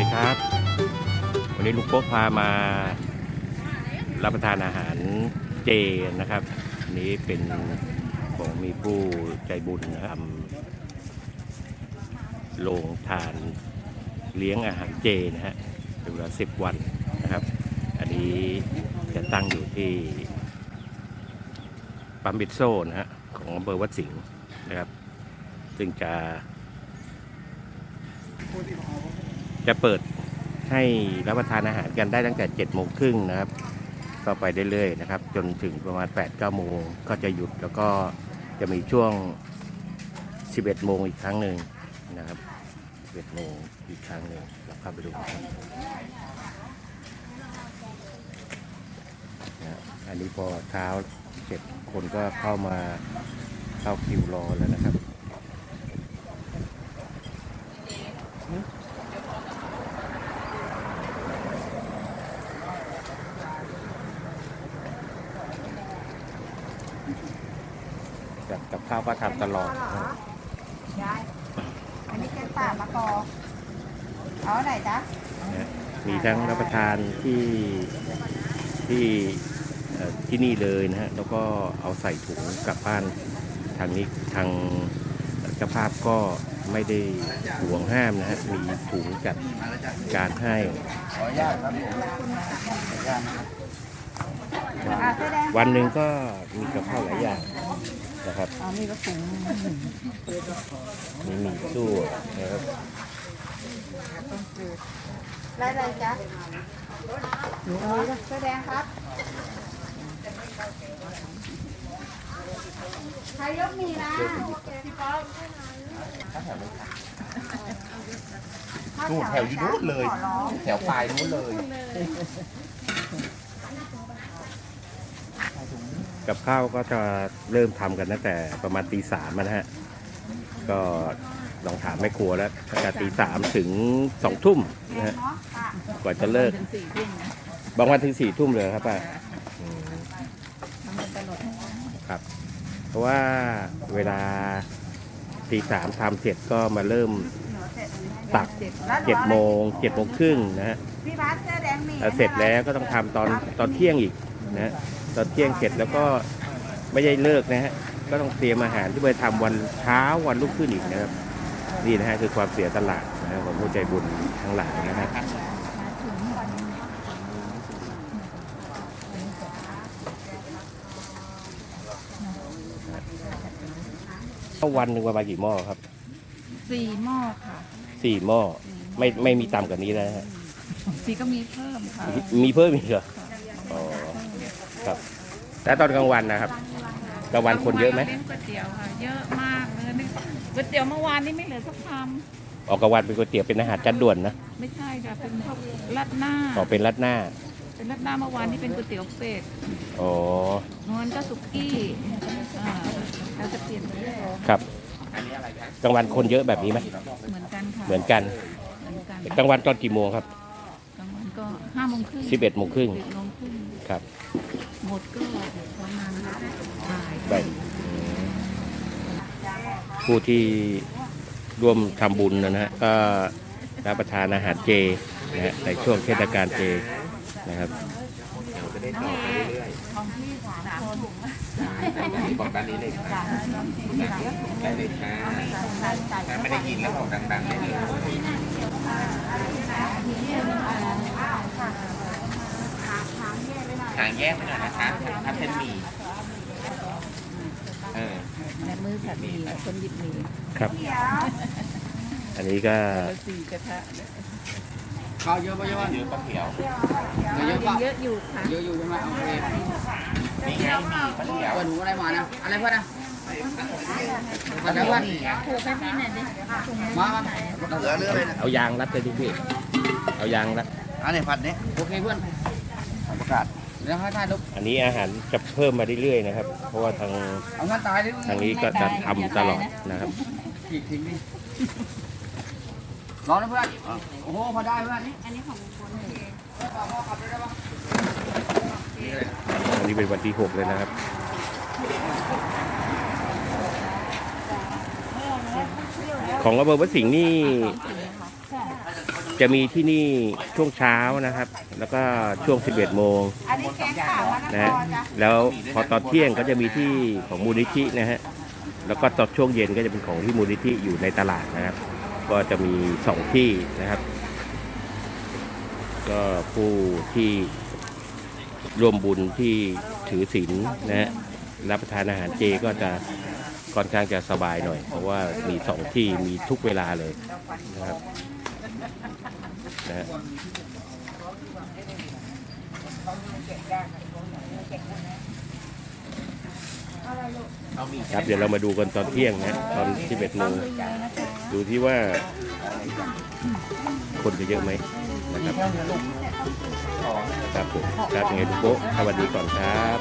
ดีครับ วันนี้ลูกโป๊พามารับประทานอาหารเจนะครับอันนี้เป็นของมีผู้ใจบุญนะครับทำโรงทานเลี้ยงอาหารเจนะฮะเป็นเวลาสิบวันนะครับ อันนี้จะตั้งอยู่ที่ปั๊มบิดโซนะฮะของอำเภอวัดสิงห์นะครับ ซึ่งจะ จะเปิดให้รับประทานอาหารกันได้ตั้งแต่7จ็ดโมงครึ่งนะครับ ก็ไปเรื่อยๆนะครับ จนถึงประมาณ8ปดเก้าโมงก็จะหยุดแล้วก็จะมีช่วง 11โมงอีกครั้งหนึ่งนะครับ11โมงอีกครั้งหนึ่งเราเข้าไปดูกันนะอันนี้พอเช้าเสร็จคนก็เข้ามาเข้าคิวรอแล้วนะครับ กับกับข้าวก็ทำตลอดนะครับยายอันนี้แกงป่ามะกอเอาไหนจ๊ะนะมีทั้งรับประทานที่ที่เอ่อที่นี่เลยนะฮะแล้วก็เอาใส่ถุงกลับบ้านทางนี้ทางเจ้าภาพก็ไม่ได้ห่วงห้ามนะฮะมีถุงจัดการให้ ขออนุญาตครับผมขออนุญาตนะครับอ่าเสื้อแดงวันหนึ่งก็มีกับข้าวหลายอย่าง นะครับอ๋อมีกระปุกมีหมี่สู้นะครับไรไรจ๊ะหนูเอาเสื้อแดงครับใครยกมีนะพี่ป๊อปนู่นแถวอยู่นู้นเลยขอร้องแถวปลายนู้นเลย กับข้าวก็จะเริ่มทำกันตั้งแต่ประมาณตีสามนะฮะ ก็ลองถามแม่ครัวแล้วตั้งแต่ตีสามถึงสองทุ่มนะฮะเนาะค่ะกว่าจะเลิก ถึงสี่ทุ่มนะบางวันถึงสี่ทุ่มเลยครับป้าอืมทำกันตลอดทั้งวันครับ เพราะว่าเวลาตีสามทำเสร็จก็มาเริ่มหนูเสร็จตักแล้วหนูเจ็ดอาอะไรโมงเจ็ดโมงครึ่งนะฮะพี่บาสเสื้อแดงมีแล้วเสร็จแล้วก็ต้องทำตอนตอนเที่ยงอีกนะฮะ ตอนเที่ยงเสร็จแล้วก็ไม่ได้เลิกนะฮะก็ต้องเตรียมอาหารที่ไปทำวันเช้าวันรุ่งขึ้นอีกนะครับนี่นะฮะคือความเสียสละนะฮะของผู้ใจบุญทั้งหลายนะฮะวันหนึ่งประมาณกี่หม้อครับสี่หม้อค่ะสี่หม้อไม่ไม่มีต่ำกว่านี้แล้วนะฮะสี่ก็มีเพิ่มค่ะมีเพิ่มอีกเหรออ๋อครับ แล้วตอนกลางวันนะครับ กลางวันคนเยอะไหมเล่นก๋วยเตี๋ยวค่ะ เยอะมากเลยนี่ก๋วยเตี๋ยวเมื่อวานนี่ไม่เหลือสักคออกกลางวันเป็นก๋วยเตี๋ยวเป็นอาหารจานด่วนนะำไม่ใช่ค่ะ เป็นพวกราดหน้า ออกเป็นรัดหน้า เป็นราดหน้าเมื่อวานนี่เป็นก๋วยเตี๋ยวเป็ดอ๋อ นวลก็สุกี้อ่าเราจะเปลี่ยนไปเรื่อยครับ กลางวันคนเยอะแบบนี้ไหมเหมือนกันค่ะเหมือนกัน เหมือนกันกลางวันตอนกี่โมงครับ กลางวันก็ห้าโมงครึ่งสิบเอ็ดโมงครึ่ง สิบโมงครึ่งครับ หมดก็ประมาณบ่ายไปอืมผู้ที่ร่วมทำบุญนะฮะก็รับประทานอาหารเจนะฮะในช่วงเทศกาลเจนะครับจะได้ต่อไปเรื่อยของพี่สามคนๆบอกด้านนี้เลยครับได้เลยครับถ้าไม่ได้ยินแล้วบอกดังๆได้เลย ทางแยกไปหน่อยนะคะถ้าเป็นหมี่เออแม่มือผัดหมี่คนหยิบหมี่ครับเดี๋ยวอันนี้ก็ละสี่กระทะข้าวเยอะปะเยอะปะเยอะปะเขียวเยอะปะเยอะอยู่ค่ะเยอะอยู่ใช่ไหมโอเคนี่ไงหมี่ปะเขียวเปิดหนูอะไรมานะอะไรเพื่อนนะอะไรเพื่อนถูกให้พี่หน่อยดิมามาเหลือเรื่องเลยนะเอายางรัดเลยดิพี่เอายางรัดอันนี้ผัดนี้โอเคเพื่อนประกาศ เดี๋ยวให้ถ่ายรูปอันนี้อาหารจะเพิ่มมาเรื่อยๆนะครับ เพราะว่าทางเอางั้นตายดิทางนี้ก็จะทำตลอดนะครับฉีกทิ้งดิรอนะเพื่อนโอ้โหพอได้เพื่อนอันนี้ของคนเองอันนี้เป็นวันที่หกเลยนะครับของอำเภอวัดสิงห์นี่ จะมีที่นี่ช่วงเช้านะครับ แล้วก็ช่วง 11 โมงอันนี้แกงป่ามะละนะฮะอจ้ะแล้วพอตอนเที่ยงก็จะมีที่ของมูลนิธินะฮะแล้วก็ตอนช่วงเย็นก็จะเป็นของที่มูลนิธิอยู่ในตลาดนะครับ ก็จะมีสองที่นะครับ ก็ผู้ที่ร่วมบุญที่ถือศีลนะฮะรับประทานอาหารเจก็จะค่อนข้างจะสบายหน่อย เพราะว่ามีสองที่มีทุกเวลาเลยนะครับ นะฮะครับเดี๋ยวเรามาดูกันตอนเที่ยงนะตอน11โมงดูที่ว่า คนจะเยอะไหมนะครับครับผมครับยังไงทุกโป๊ะสวัสดีก่อนครับ